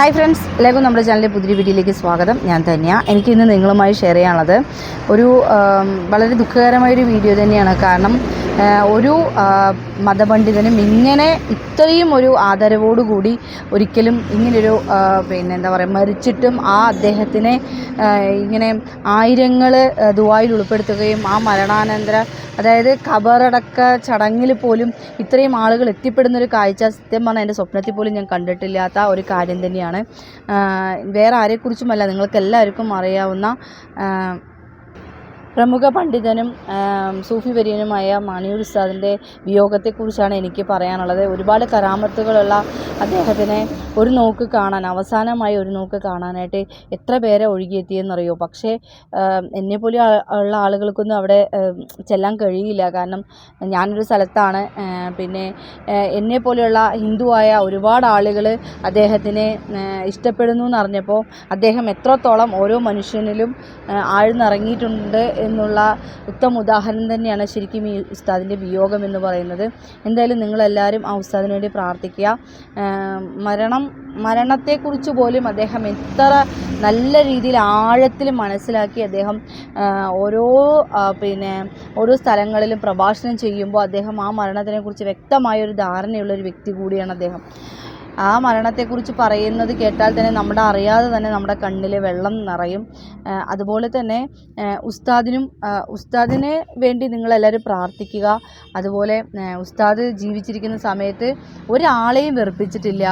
Hi friends എല്ലാവർക്കും നമ്മുടെ ചാനലിലെ പുതിയ വീഡിയോയിലേക്ക് സ്വാഗതം. ഞാൻ തന്നെയാണ് എനിക്ക് ഇന്ന് നിങ്ങളുമായി ഷെയർ ചെയ്യാനുള്ളത് ഒരു വളരെ ദുഃഖകരമായൊരു വീഡിയോ തന്നെയാണ്. കാരണം ഒരു മതപണ്ഡിതനും ഇങ്ങനെ ഇത്രയും ഒരു ആദരവോടുകൂടി ഒരിക്കലും ഇങ്ങനൊരു പിന്നെ എന്താ പറയുക മരിച്ചിട്ടും ആ അദ്ദേഹത്തിനെ ഇങ്ങനെ ആയിരങ്ങൾ ദുബായിൽ ഉൾപ്പെടുത്തുകയും ആ മരണാനന്തര അതായത് ഖബറടക്ക ചടങ്ങിൽ പോലും ഇത്രയും ആളുകൾ എത്തിപ്പെടുന്ന ഒരു കാഴ്ച സത്യം പറഞ്ഞാൽ എന്റെ സ്വപ്നത്തിൽ പോലും ഞാൻ കണ്ടിട്ടില്ലാത്ത ഒരു കാര്യം തന്നെയാണ്. വേറെ ആരെക്കുറിച്ചുമല്ല നിങ്ങൾക്ക് എല്ലാവർക്കും അറിയാവുന്ന പ്രമുഖ പണ്ഡിതനും സൂഫി വര്യനുമായ മാണിയൂർ ഉസ്താദിന്റെ വിയോഗത്തെക്കുറിച്ചാണ് എനിക്ക് പറയാനുള്ളത്. ഒരുപാട് കരാമത്തുകളുള്ള അദ്ദേഹത്തിനെ ഒരു നോക്ക് കാണാൻ അവസാനമായി ഒരു നോക്ക് കാണാനായിട്ട് എത്ര പേരെ ഒഴുകിയെത്തിയെന്നറിയോ? പക്ഷേ എന്നെപ്പോലെ ഉള്ള ആളുകൾക്കൊന്നും അവിടെ ചെല്ലാൻ കഴിയില്ല. കാരണം ഞാനൊരു സ്ഥലത്താണ് പിന്നെ എന്നെപ്പോലെയുള്ള ഹിന്ദുവായ ഒരുപാട് ആളുകൾ അദ്ദേഹത്തിനെ ഇഷ്ടപ്പെടുന്നു എന്നറിഞ്ഞപ്പോൾ അദ്ദേഹം എത്രത്തോളം ഓരോ മനുഷ്യനിലും ആഴ്ന്നിറങ്ങിയിട്ടുണ്ട് എന്നുള്ള ഉത്തമ ഉദാഹരണം തന്നെയാണ് ശരിക്കും ഈ ഉസ്താദിന്റെ വിയോഗം എന്ന് പറയുന്നത്. എന്തായാലും നിങ്ങളെല്ലാവരും ആ ഉസ്താദിന് വേണ്ടി പ്രാർത്ഥിക്കുക. മരണം മരണത്തെക്കുറിച്ച് പോലും അദ്ദേഹം എത്ര നല്ല രീതിയിൽ ആഴത്തിൽ മനസ്സിലാക്കി അദ്ദേഹം ഓരോ പിന്നെ ഓരോ സ്ഥലങ്ങളിലും പ്രഭാഷണം ചെയ്യുമ്പോൾ അദ്ദേഹം ആ മരണത്തിനെക്കുറിച്ച് വ്യക്തമായ ഒരു ധാരണയുള്ള ഒരു വ്യക്തി കൂടിയാണ് അദ്ദേഹം. ആ മരണത്തെക്കുറിച്ച് പറയുന്നത് കേട്ടാൽ തന്നെ നമ്മുടെ അറിയാതെ തന്നെ നമ്മുടെ കണ്ണിൽ വെള്ളം നിറയും. അതുപോലെ തന്നെ ഉസ്താദിനും ഉസ്താദിനെ വേണ്ടി നിങ്ങളെല്ലാവരും പ്രാർത്ഥിക്കുക. അതുപോലെ ഉസ്താദ് ജീവിച്ചിരിക്കുന്ന സമയത്ത് ഒരാളെയും വെറുപ്പിച്ചിട്ടില്ല.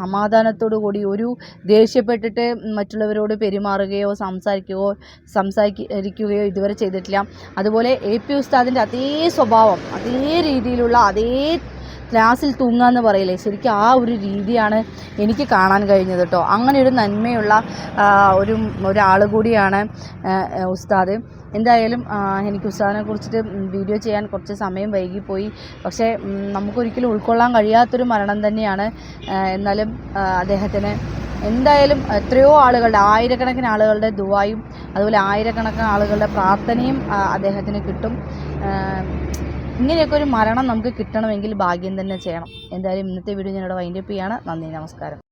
സമാധാനത്തോടു കൂടി ഒരു ദേഷ്യപ്പെട്ടിട്ട് മറ്റുള്ളവരോട് പെരുമാറുകയോ സംസാരിക്കുകയോ സംസാരിക്കുകയോ ഇതുവരെ ചെയ്തിട്ടില്ല. അതുപോലെ എ പി ഉസ്താദിന്റെ അതേ സ്വഭാവം അതേ രീതിയിലുള്ള അതേ ക്ലാസ്സിൽ തൂങ്ങുക എന്ന് പറയില്ലേ? ശരിക്കും ആ ഒരു രീതിയാണ് എനിക്ക് കാണാൻ കഴിഞ്ഞത് കേട്ടോ അങ്ങനെ ഒരു നന്മയുള്ള ഒരു ഒരാൾ കൂടിയാണ് ഉസ്താദ്. എന്തായാലും എനിക്ക് ഉസ്താദിനെ കുറിച്ചിട്ട് വീഡിയോ ചെയ്യാൻ കുറച്ച് സമയം വൈകിപ്പോയി. പക്ഷേ നമുക്കൊരിക്കലും ഉൾക്കൊള്ളാൻ കഴിയാത്തൊരു മരണം തന്നെയാണ് എന്നാലും അദ്ദേഹത്തിന്. എന്തായാലും എത്രയോ ആളുകളുടെ ആയിരക്കണക്കിന് ആളുകളുടെ ദുവായും അതുപോലെ ആയിരക്കണക്കിന് ആളുകളുടെ പ്രാർത്ഥനയും അദ്ദേഹത്തിന് കിട്ടും. ഇങ്ങനെയൊക്കെ ഒരു മരണം നമുക്ക് കിട്ടണമെങ്കിൽ ഭാഗ്യം തന്നെ ചെയ്യണം. എന്തായാലും ഇന്നത്തെ വീഡിയോ ഞാനിവിടെ വൈൻഡപ്പ് ചെയ്യാണ്. നന്ദി നമസ്കാരം.